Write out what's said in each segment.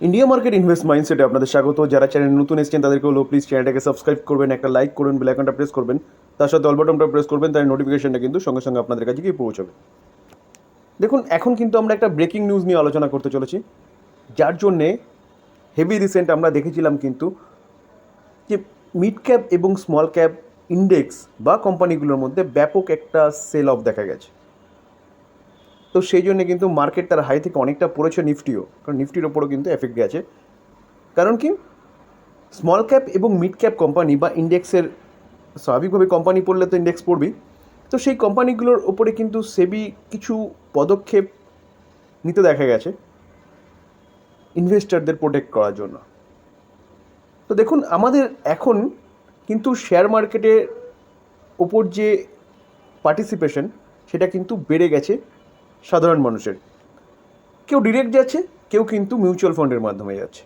India market invest মাইন্ডসেটে আপনাদের স্বাগত। যারা চ্যানেল নতুন এসেছেন, তাদেরকে হলো প্লিজ চ্যানেলটাকে সাবস্ক্রাইব করবেন, একটা লাইক করবেন বেল আইকনটা প্রেস করবেন। তার সাথে অল বাটনটা প্রেস করবেন তার নোটিফিকেশনটা কিন্তু সঙ্গে সঙ্গে আপনাদের কাছে গিয়ে পৌঁছাবে। দেখুন, এখন কিন্তু আমরা একটা ব্রেকিং নিউজ নিয়ে আলোচনা করতে চলেছি। যার জন্যে হেভি রিসেন্ট আমরা দেখেছিলাম কিন্তু যে মিড ক্যাপ এবং স্মল ক্যাপ ইন্ডেক্স বা কোম্পানিগুলোর মধ্যে ব্যাপক একটা সেল অফ দেখা গেছে। তো সেই জন্য কিন্তু মার্কেট তার হাই থেকে অনেকটা পড়েছে নিফটিও। কারণ নিফটির ওপরও কিন্তু এফেক্ট গেছে। কারণ কি? স্মল ক্যাপ এবং মিড ক্যাপ কোম্পানি বা ইন্ডেক্সের স্বাভাবিকভাবে কোম্পানি পড়লে তো ইন্ডেক্স পড়বেই। তো সেই কোম্পানিগুলোর ওপরে কিন্তু সেবি কিছু পদক্ষেপ নিতে দেখা গেছে ইনভেস্টরদের প্রোটেক্ট করার জন্য। তো দেখুন, আমাদের এখন কিন্তু শেয়ার মার্কেটের ওপর যে পার্টিসিপেশন সেটা কিন্তু বেড়ে গেছে। সাধারণ মানুষের। কেউ ডিরেক্ট যাচ্ছে, কেউ কিন্তু মিউচুয়াল ফান্ডের মাধ্যমে যাচ্ছে।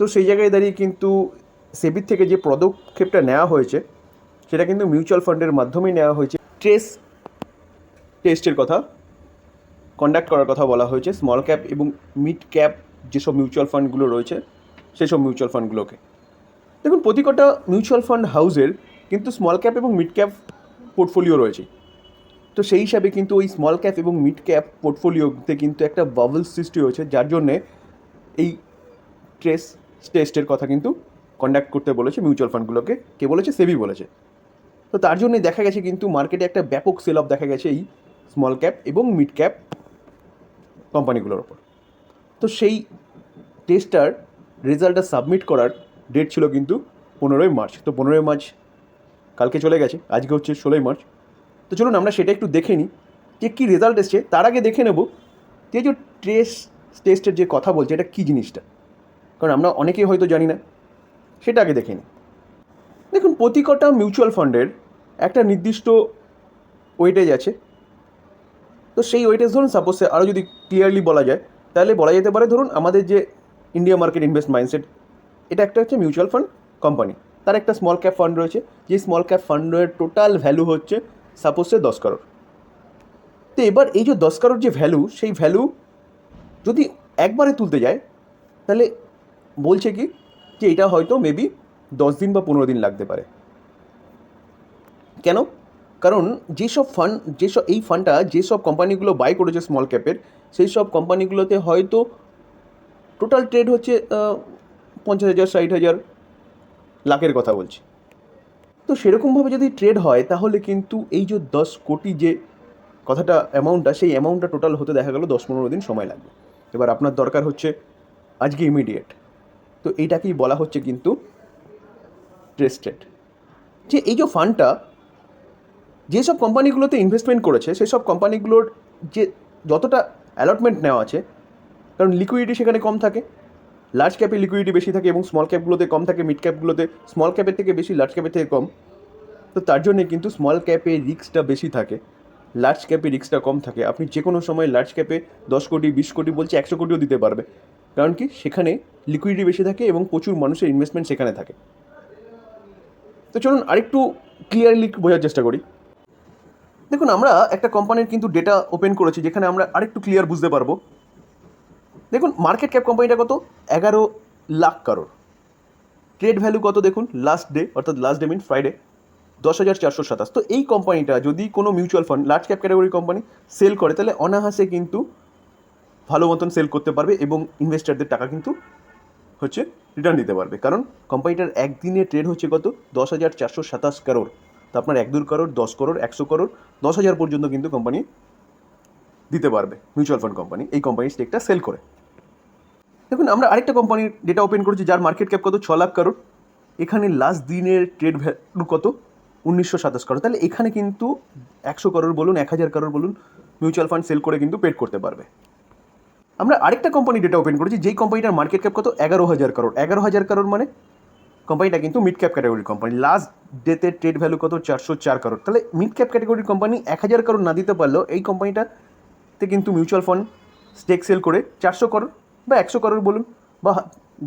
তো সেই জায়গায় দাঁড়িয়ে কিন্তু সেবির থেকে যে পদক্ষেপটা নেওয়া হয়েছে, সেটা কিন্তু মিউচুয়াল ফান্ডের মাধ্যমেই নেওয়া হয়েছে। ট্রেস টেস্টের কথা কন্ডাক্ট করার কথা বলা হয়েছে। স্মল ক্যাপ এবং মিড ক্যাপ যেসব মিউচুয়াল ফান্ডগুলো রয়েছে, সেসব মিউচুয়াল ফান্ডগুলোকে দেখুন, প্রতি কটা মিউচুয়াল ফান্ড হাউসের কিন্তু স্মল ক্যাপ এবং মিড ক্যাপ পোর্টফোলিও রয়েছে। তো সেই হিসাবে কিন্তু ওই স্মল ক্যাপ এবং মিড ক্যাপ পোর্টফোলিওতে কিন্তু একটা বাবল সৃষ্টি হয়েছে, যার জন্যে এই ট্রেস টেস্টের কথা কিন্তু কন্ডাক্ট করতে বলেছে মিউচুয়াল ফান্ডগুলোকে কে বলেছে? সেবি বলেছে। তো তার জন্যই দেখা গেছে কিন্তু মার্কেটে একটা ব্যাপক সেল অফ দেখা গেছে এই স্মল ক্যাপ এবং মিড ক্যাপ কোম্পানিগুলোর ওপর। তো সেই টেস্টার রেজাল্টটা সাবমিট করার ডেট ছিল কিন্তু পনেরোই মার্চ। তো পনেরোই মার্চ কালকে চলে গেছে, আজকে হচ্ছে ষোলোই মার্চ। তো চলুন আমরা সেটা একটু দেখে নিই যে কী রেজাল্ট এসছে। তার আগে দেখে নেব যে যে টেস্ট টেস্টের যে কথা বলছে, এটা কী জিনিসটা? কারণ আমরা অনেকেই হয়তো জানি না। সেটা আগে দেখে নিই। দেখুন প্রতি কটা মিউচুয়াল ফান্ডের একটা নির্দিষ্ট ওয়েটেজ আছে। তো সেই ওয়েটেজ ধরুন সাপোজ আরও যদি ক্লিয়ারলি বলা যায়, তাহলে বলা যেতে পারে ধরুন, আমাদের যে ইন্ডিয়া মার্কেট ইনভেস্ট মাইন্ডসেট এটা একটা হচ্ছে মিউচুয়াল ফান্ড কোম্পানি তার একটা স্মল ক্যাপ ফান্ড রয়েছে। যে স্মল ক্যাপ ফান্ডের টোটাল ভ্যালু হচ্ছে সাপোজ সে দশ কারোর তো এবার এই যে দশ কারোর যে ভ্যালু সেই ভ্যালু যদি একবারে তুলতে যায়, তাহলে বলছে কি, যে এটা হয়তো মেবি দশ দিন বা পনেরো দিন লাগতে পারে। কেন? কারণ যেসব ফান্ড যেসব, এই ফান্ডটা যেসব কোম্পানিগুলো বাই করেছে স্মল ক্যাপের সেই সব কোম্পানিগুলোতে হয়তো টোটাল ট্রেড হচ্ছে পঞ্চাশ হাজার, ষাট হাজার, লাখের কথা বলছি। তো সেরকমভাবে যদি ট্রেড হয়, তাহলে কিন্তু এই যে দশ কোটি যে কথাটা অ্যামাউন্টটা সেই অ্যামাউন্টটা টোটাল হতে দেখা গেল দশ পনেরো দিন সময় লাগবে। এবার আপনার দরকার হচ্ছে আজকে ইমিডিয়েট তো এইটাকেই বলা হচ্ছে কিন্তু ট্রেস্টেড যে এই যে ফান্ডটা যেসব কোম্পানিগুলোতে ইনভেস্টমেন্ট করেছে, সেসব কোম্পানিগুলোর যে যতটা অ্যালটমেন্ট নেওয়া আছে, কারণ লিকুইডিটি সেখানে কম থাকে। লার্জ ক্যাপে লিকুইডিটি বেশি থাকে এবং স্মল ক্যাপগুলোতে কম থাকে মিড ক্যাপগুলোতে স্মল ক্যাপের থেকে বেশি লার্জ ক্যাপের থেকে কম। তো তার জন্যে কিন্তু স্মল ক্যাপে রিস্কটা বেশি থাকে লার্জ ক্যাপে রিস্কটা কম থাকে। আপনি যে কোনো সময় লার্জ ক্যাপে দশ কোটি, বিশ কোটি বলছে, একশো কোটিও দিতে পারবে। কারণ কি? সেখানে লিকুইডিটি বেশি থাকে এবং প্রচুর মানুষের ইনভেস্টমেন্ট সেখানে থাকে। তো চলুন আরেকটু ক্লিয়ারলি বোঝার চেষ্টা করি। দেখুন, আমরা একটা কোম্পানির কিন্তু ডেটা ওপেন করেছি, যেখানে আমরা আরেকটু ক্লিয়ার বুঝতে পারব। দেখুন মার্কেট ক্যাপ কোম্পানিটা কত? এগারো লাখ কারোর ট্রেড ভ্যালু কত দেখুন? লাস্ট ডে অর্থাৎ লাস্ট ডে মিন ফ্রাইডে দশ হাজার চারশো সাতাশ। তো এই কোম্পানিটা যদি কোনো mutual fund large cap category company sell করে, তাহলে অনাহাসে কিন্তু ভালো মতন সেল করতে পারবে এবং ইনভেস্টারদের টাকা কিন্তু হচ্ছে রিটার্ন দিতে পারবে। কারণ কোম্পানিটার একদিনে ট্রেড হচ্ছে কত? দশ হাজার চারশো সাতাশ কারোর তো আপনার এক দুই করোড় দশ করোড় একশো করোড় দশ হাজার পর্যন্ত কিন্তু কোম্পানি দিতে পারবে মিউচুয়াল ফান্ড কোম্পানি এই কোম্পানির স্টেকটা সেল করে। দেখুন, আমরা আরেকটা কোম্পানির ডেটা ওপেন করেছি, যার মার্কেট ক্যাপ কত? ছ লাখ কারোর এখানে লাস্ট দিনের ট্রেড ভ্যালু কত? উনিশশো সাতাশ কারোর তাহলে এখানে কিন্তু একশো কারোর বলুন, এক হাজার কারোর বলুন মিউচুয়াল ফান্ড সেল করে কিন্তু পেড করতে পারবে। আমরা আরেকটা কোম্পানি ডেটা ওপেন করেছি, যেই কোম্পানিটার মার্কেট ক্যাপ কত? এগারো হাজার কারোর এগারো হাজার কারোর মানে কোম্পানিটা কিন্তু মিড ক্যাপ ক্যাটাগরির কোম্পানি লাস্ট ডেতে ট্রেড ভ্যালু কত? চারশো চার কারোর তাহলে মিড ক্যাপ ক্যাটাগরির কোম্পানি এক হাজার কারোর না দিতে পারলেও এই কোম্পানিটাতে কিন্তু মিউচুয়াল ফান্ড স্টেক সেল করে চারশো করোড় বা একশো করোড় বলুন বা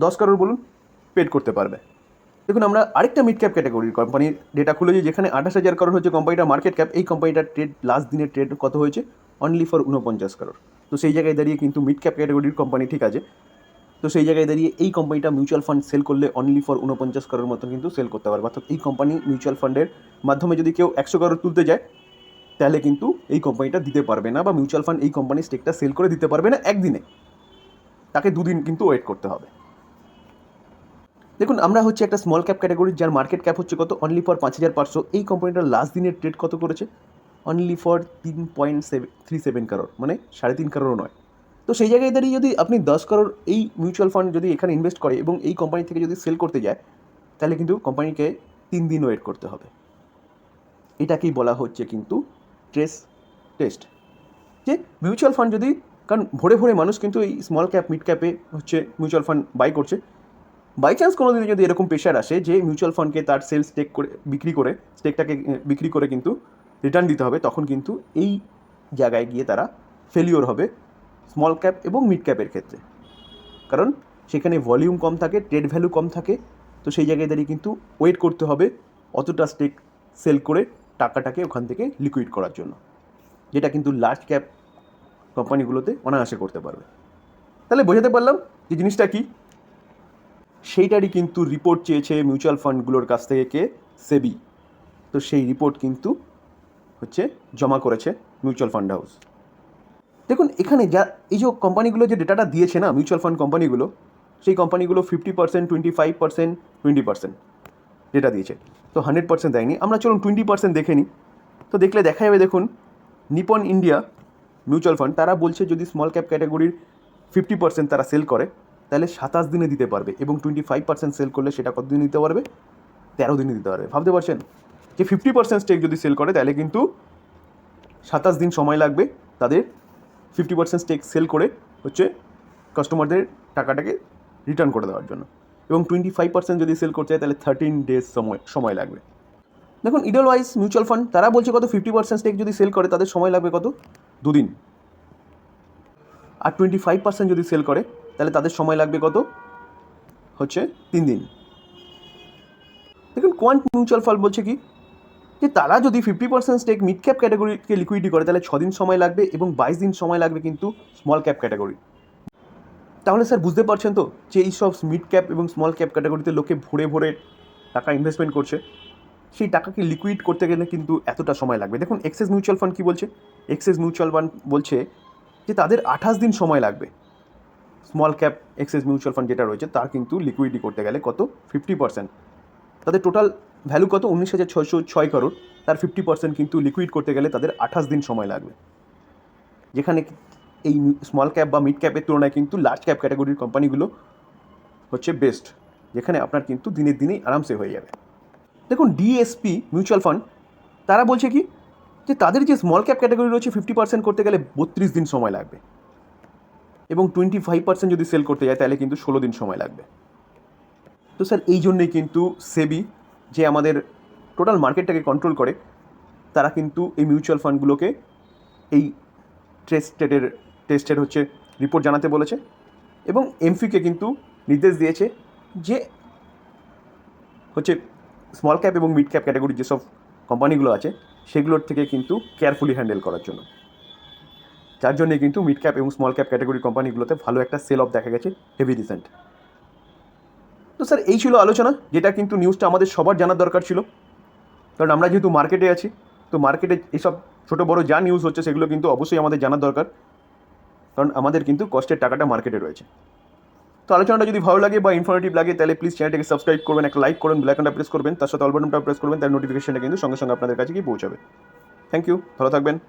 দশ করোড় বলুন পেড করতে পারবে। দেখুন, আমরা আরেকটা মিড ক্যাপ ক্যাটাগরির কোম্পানির ডেটা খুলেছি যেখানে আঠাশ হাজার করোড় হচ্ছে কোম্পানিটার মার্কেট ক্যাপ এই কোম্পানিটার ট্রেড লাস্ট দিনের ট্রেড কত হয়েছে? অনলি ফর উনপঞ্চাশ করোড় তো সেই জায়গায় দাঁড়িয়ে কিন্তু মিড ক্যাপ ক্যাটাগরির কোম্পানি ঠিক আছে। তো তো সেই জায়গায় দাঁড়িয়ে এই কোম্পানিটা মিউচুয়াল ফান্ড সেল করলে অনলি ফর উনপঞ্চাশ কারোর মতন কিন্তু সেল করতে পারবে। অর্থাৎ এই কোম্পানি মিউচুয়াল ফান্ডের মাধ্যমে যদি কেউ একশো কারোর তুলতে যায়, তাহলে কিন্তু এই কোম্পানিটা দিতে পারবে না বা মিউচুয়াল ফান্ড এই কোম্পানির স্টেকটা সেল করে দিতে পারবে না একদিনে। তাকে দুদিন কিন্তু ওয়েট করতে হবে। দেখুন, আমরা হচ্ছে একটা স্মল ক্যাপ ক্যাটাগরির যার মার্কেট ক্যাপ হচ্ছে কত? অনলি ফর পাঁচ হাজার পাঁচশো। এই কোম্পানিটার লাস্ট দিনের ট্রেড কত করেছে? অনলি ফর তিন point seven three seven crore মানে সাড়ে তিন কারোরও নয়। তো সেই জায়গায় দাঁড়িয়ে যদি আপনি দশ কারোর এই মিউচুয়াল ফান্ড যদি এখানে ইনভেস্ট করে এবং এই কোম্পানি থেকে যদি সেল করতে যায়, তাহলে কিন্তু কোম্পানিকে তিন দিন ওয়েট করতে হবে। এটাকেই বলা হচ্ছে কিন্তু ট্রেস টেস্ট যে মিউচুয়াল ফান্ড যদি কারণ ভোরে ভোরে মানুষ কিন্তু এই স্মল ক্যাপ মিড ক্যাপে হচ্ছে মিউচুয়াল ফান্ড বাই করছে। বাই চান্স কোনো দিনে যদি এরকম প্রেশার আসে যে মিউচুয়াল ফান্ডকে তার সেল স্টেক করে, বিক্রি করে স্টেকটাকে বিক্রি করে কিন্তু রিটার্ন দিতে হবে, তখন কিন্তু এই জায়গায় গিয়ে তারা ফেলিওর হবে স্মল ক্যাপ এবং মিড ক্যাপের ক্ষেত্রে। কারণ সেখানে ভলিউম কম থাকে ট্রেড ভ্যালু কম থাকে, তো সেই জায়গায় দাঁড়িয়ে কিন্তু ওয়েট করতে হবে অতটা স্টেক সেল করে টাকাটাকে ওখান থেকে লিকুইড করার জন্য। যেটা কিন্তু লার্জ ক্যাপ কোম্পানিগুলোতে অনায়াসে করতে পারবে। তাহলে বোঝাতে পারলাম যে জিনিসটা কি? সেইটারই কিন্তু রিপোর্ট চেয়েছে মিউচুয়াল ফান্ডগুলোর কাছ থেকে কে? সেবি। তো সেই রিপোর্ট কিন্তু হচ্ছে জমা করেছে মিউচুয়াল ফান্ড হাউস দেখুন, এখানে যা, এই যে কোম্পানিগুলো যে ডেটাটা দিয়েছে না মিউচুয়াল ফান্ড কোম্পানিগুলো, সেই কোম্পানিগুলো fifty percent twenty five percent twenty percent data দিয়েছে। তো হান্ড্রেড পার্সেন্ট দেয়নি। আমরা চলুন টোয়েন্টি পার্সেন্ট দেখে নিই। তো দেখলে দেখা যাবে, দেখুন নিপন ইন্ডিয়া মিউচুয়াল ফান্ড, তারা বলছে যদি স্মল ক্যাপ ক্যাটাগরির ফিফটি পার্সেন্ট তারা সেল করে, তাহলে সাতাশ দিনে দিতে পারবে এবং টোয়েন্টি ফাইভ পার্সেন্ট সেল করলে সেটা কত দিনে দিতে পারবে? তেরো দিনে দিতে পারবে। ভাবতে পারছেন? যে ফিফটি পার্সেন্ট স্টেক যদি সেল করে, তাহলে কিন্তু সাতাশ দিন সময় লাগবে তাদের ফিফটি পার্সেন্ট স্টেক সেল করে হচ্ছে কাস্টমারদের টাকাটাকে রিটার্ন করে দেওয়ার জন্য। এবং টোয়েন্টি ফাইভ পার্সেন্ট যদি সেল করতে চায়, তাহলে থার্টিন ডেজ সময় সময় লাগবে। দেখুন ইডল ওয়াইজ মিউচুয়াল ফান্ড তারা বলছে কত? ফিফটি পার্সেন্ট স্টেক যদি সেল করে, তাদের সময় লাগবে কত? দুদিন। আর টোয়েন্টি ফাইভ পার্সেন্ট যদি সেল করে, তাহলে তাদের সময় লাগবে কত? হচ্ছে তিন দিন। দেখুন কোয়ান্ট মিউচুয়াল ফান্ড বলছে কি? যে তারা যদি fifty percent stake mid cap ক্যাটাগরিকে liquidity করে, তাহলে ছদিন সময় লাগবে এবং বাইশ দিন সময় লাগবে কিন্তু স্মল ক্যাপ ক্যাটাগরি তাহলে স্যার বুঝতে পারছেন তো যে এইসব মিড ক্যাপ এবং স্মল ক্যাপ ক্যাটাগরিতে লোকে ভরে ভরে টাকা ইনভেস্টমেন্ট করছে? সেই টাকাকে লিকুইড করতে গেলে কিন্তু এতটা সময় লাগবে। দেখুন এক্সেস মিউচুয়াল ফান্ড কী বলছে? এক্সেস মিউচুয়াল ফান্ড বলছে যে তাদের আঠাশ দিন সময় লাগবে। Small cap Axis mutual fund যেটা রয়েছে, তার কিন্তু লিকুইডিটি করতে গেলে কত? ফিফটি পার্সেন্ট তাদের টোটাল ভ্যালু কত? উনিশ হাজার ছয়শো ছয় করোড় তার ফিফটি পার্সেন্ট কিন্তু লিকুইড করতে গেলে তাদের আঠাশ দিন সময় লাগবে। যেখানে এই স্মল ক্যাপ বা মিড ক্যাপের তুলনায় কিন্তু লার্জ ক্যাপ ক্যাটাগরির কোম্পানিগুলো হচ্ছে বেস্ট যেখানে আপনার কিন্তু দিনের দিনেই আরামসে হয়ে যাবে। দেখুন ডিএসপি মিউচুয়াল ফান্ড তারা বলছে কি, যে তাদের যে স্মল ক্যাপ ক্যাটাগরি রয়েছে ফিফটি পার্সেন্ট করতে গেলে বত্রিশ দিন সময় লাগবে। এবং টোয়েন্টি ফাইভ পার্সেন্ট যদি সেল করতে যায়, তাহলে কিন্তু ষোলো দিন সময় লাগবে। তো স্যার, এই জন্যেই কিন্তু সেবি যে আমাদের টোটাল মার্কেটটাকে কন্ট্রোল করে, তারা কিন্তু এই মিউচুয়াল ফান্ডগুলোকে এই টেস্টেডের টেস্টের হচ্ছে রিপোর্ট জানাতে বলেছে এবং এমফিকে কিন্তু নির্দেশ দিয়েছে যে হচ্ছে স্মল ক্যাপ এবং মিড ক্যাপ ক্যাটাগরির যেসব কোম্পানিগুলো আছে, সেগুলোর থেকে কিন্তু কেয়ারফুলি হ্যান্ডেল করার জন্য। যার জন্যে কিন্তু মিড ক্যাপ এবং স্মল ক্যাপ ক্যাটাগরি কোম্পানিগুলোতে ভালো একটা সেল অফ দেখা গেছে হেভি রিসেন্ট তো স্যার এই ছিল আলোচনা, যেটা কিন্তু নিউজটা আমাদের সবার জানার দরকার ছিল। কারণ আমরা যেহেতু মার্কেটে আছি, তো মার্কেটে এইসব ছোটো বড়ো যা নিউজ হচ্ছে, সেগুলো কিন্তু অবশ্যই আমাদের জানার দরকার। কারণ আমাদের কিন্তু কষ্টের টাকাটা মার্কেটে রয়েছে। তো আলোচনাটা যদি ভালো লাগে বা ইনফরমেটিভ লাগে, তাহলে প্লিজ চ্যানেলটাকে সাবস্ক্রাইব করবেন, একটা লাইক করবেন ব্ল্যাকনটা প্রেস করবেন, তার সাথে অলবটনটা প্রেস করবেন, তার নোটিফিকেশনটা কিন্তু সঙ্গে সঙ্গে আপনাদের কাছে গিয়ে পৌঁছাবে। থ্যাংক ইউ ভালো থাকবেন।